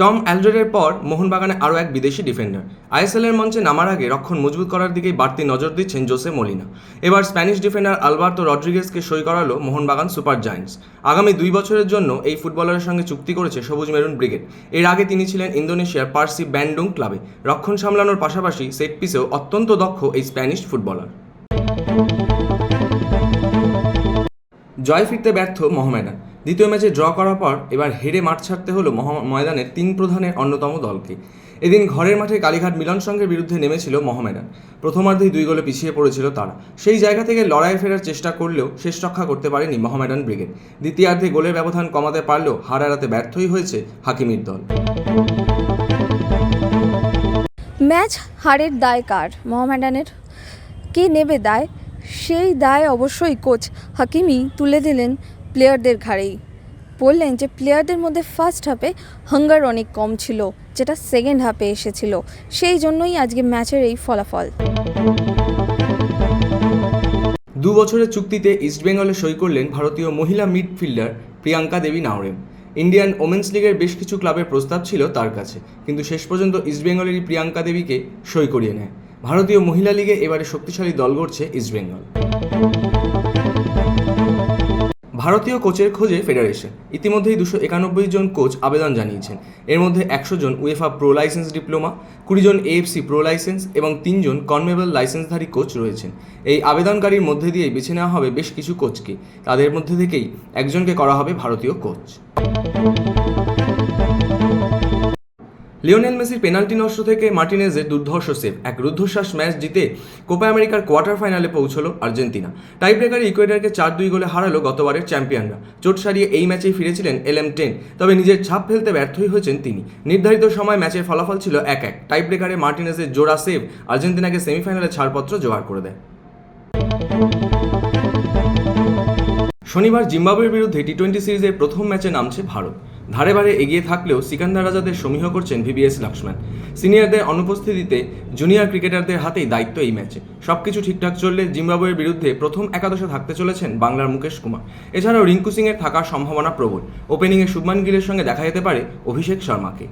Tom অ্যালডারের পর মোহনবাগানে আরও এক বিদেশি ডিফেন্ডার। আইএসএলের মঞ্চে নামার আগে রক্ষণ মজবুত করার দিকেই বাড়তি নজর দিচ্ছেন জোসে মলিনা। এবার স্প্যানিশ ডিফেন্ডার আলবার্তো রড্রিগেজকে সই করালো মোহনবাগান সুপার জায়ান্টস। আগামী দুই বছরের জন্য এই ফুটবলারের সঙ্গে চুক্তি করেছে সবুজ মেরুন ব্রিগেড। এর আগে তিনি ছিলেন ইন্দোনেশিয়ার পার্সি ব্যান্ডুং ক্লাবে। রক্ষণ সামলানোর পাশাপাশি সেট পিসেও অত্যন্ত দক্ষ এই স্প্যানিশ ফুটবলার। জয় ফিরতে ব্যর্থ মোহামেডান। দ্বিতীয় ম্যাচে ড্র করার পর এবার হেরে মাঠ ছাড়তে হলো ময়দানের তিন প্রধানের অন্যতম দলকে। এদিন ঘরের মাঠে কালীঘাট মিলন সংঘের বিরুদ্ধে নেমেছিল মোহামেডান। প্রথমার্ধেই দুই গোলে পিছিয়ে পড়েছিল তারা। সেই জায়গা থেকে লড়াইয়ে ফেরার চেষ্টা করলেও শেষ রক্ষা করতে পারেনি মোহামেডান ব্রিগেড। দ্বিতীয়ার্ধে গোলের ব্যবধান কমাতে পারলেও হার এড়াতে ব্যর্থই হয়েছে হাকিমির দল। ম্যাচ হারের দায় কার? মোহামেডানের কে নেবে দায়? সেই দায় অবশ্যই কোচ হাকিমি তুলে দিলেন প্লেয়ারদের ঘাড়েই। বললেন যে প্লেয়ারদের মধ্যে ফার্স্ট হাফে হাঙ্গার অনেক কম ছিল, যেটা সেকেন্ড হাফে এসেছিল। সেই জন্যই আজকে ম্যাচের এই ফলাফল। দু বছরের চুক্তিতে ইস্টবেঙ্গলে সই করলেন ভারতীয় মহিলা midfielder Priyanka Devi Naorem. Indian women's লিগের বেশ কিছু ক্লাবের প্রস্তাব ছিল তার কাছে, কিন্তু শেষ পর্যন্ত ইস্টবেঙ্গলেরই প্রিয়াঙ্কা দেবীকে সই করিয়ে নেয়। ভারতীয় মহিলা লিগে এবারে শক্তিশালী দল গড়ছে ইস্টবেঙ্গল ভারতীয় কোচের খোঁজে ফেডারেশন। ইতিমধ্যেই দুশো একানব্বই জন কোচ আবেদন জানিয়েছেন। এর মধ্যে একশো জন উয়েফা প্রো লাইসেন্স ডিপ্লোমা, কুড়ি জন এএফসি প্রো লাইসেন্স এবং তিনজন কনমেবল লাইসেন্সধারী কোচ রয়েছেন। এই আবেদনকারীর মধ্যে দিয়েই বেছে নেওয়া হবে বেশ কিছু কোচকে। তাদের মধ্যে থেকেই একজনকে করা হবে ভারতীয় কোচ। লিওনেল মেসির পেনাল্টি নষ্ট থেকে মার্টিনেজের দুর্ধর্ষ সেভ। এক রুদ্ধশ্বাস ম্যাচ জিতে কোপা আমেরিকার কোয়ার্টার ফাইনালে পৌঁছলো আর্জেন্টিনা। টাইব্রেকারে ইকুয়েডারকে চার দুই গোলে হারালো গতবারের চ্যাম্পিয়নরা। চোট সারিয়ে এই ম্যাচেই ফিরেছিলেন এল এম টেন, তবে নিজের ছাপ ফেলতে ব্যর্থই হয়েছেন তিনি। নির্ধারিত সময় ম্যাচের ফলাফল ছিল এক এক। টাইব্রেকারে মার্টিনেজের জোড়া সেভ আর্জেন্টিনাকে সেমিফাইনালে ছাড়পত্র জোগাড় করে দেয়। শনিবার জিম্বাবুয়ের বিরুদ্ধে টি টোয়েন্টি সিরিজের প্রথম ম্যাচে নামছে ভারত। ধারে বারে এগিয়ে থাকলেও সিকান্দার রাজাদের সমীহ করছেন ভিবিএস লক্ষ্মণ। সিনিয়রদের অনুপস্থিতিতে জুনিয়র ক্রিকেটারদের হাতেই দায়িত্ব এই ম্যাচে। সবকিছু ঠিকঠাক চললে জিম্বাবুয়ের বিরুদ্ধে প্রথম একাদশে থাকতে চলেছেন বাংলার মুকেশ কুমার। এছাড়াও রিঙ্কু সিংয়ের থাকার সম্ভাবনা প্রবল। ওপেনিংয়ে শুভমান গিলের সঙ্গে দেখা যেতে পারে অভিষেক শর্মাকে।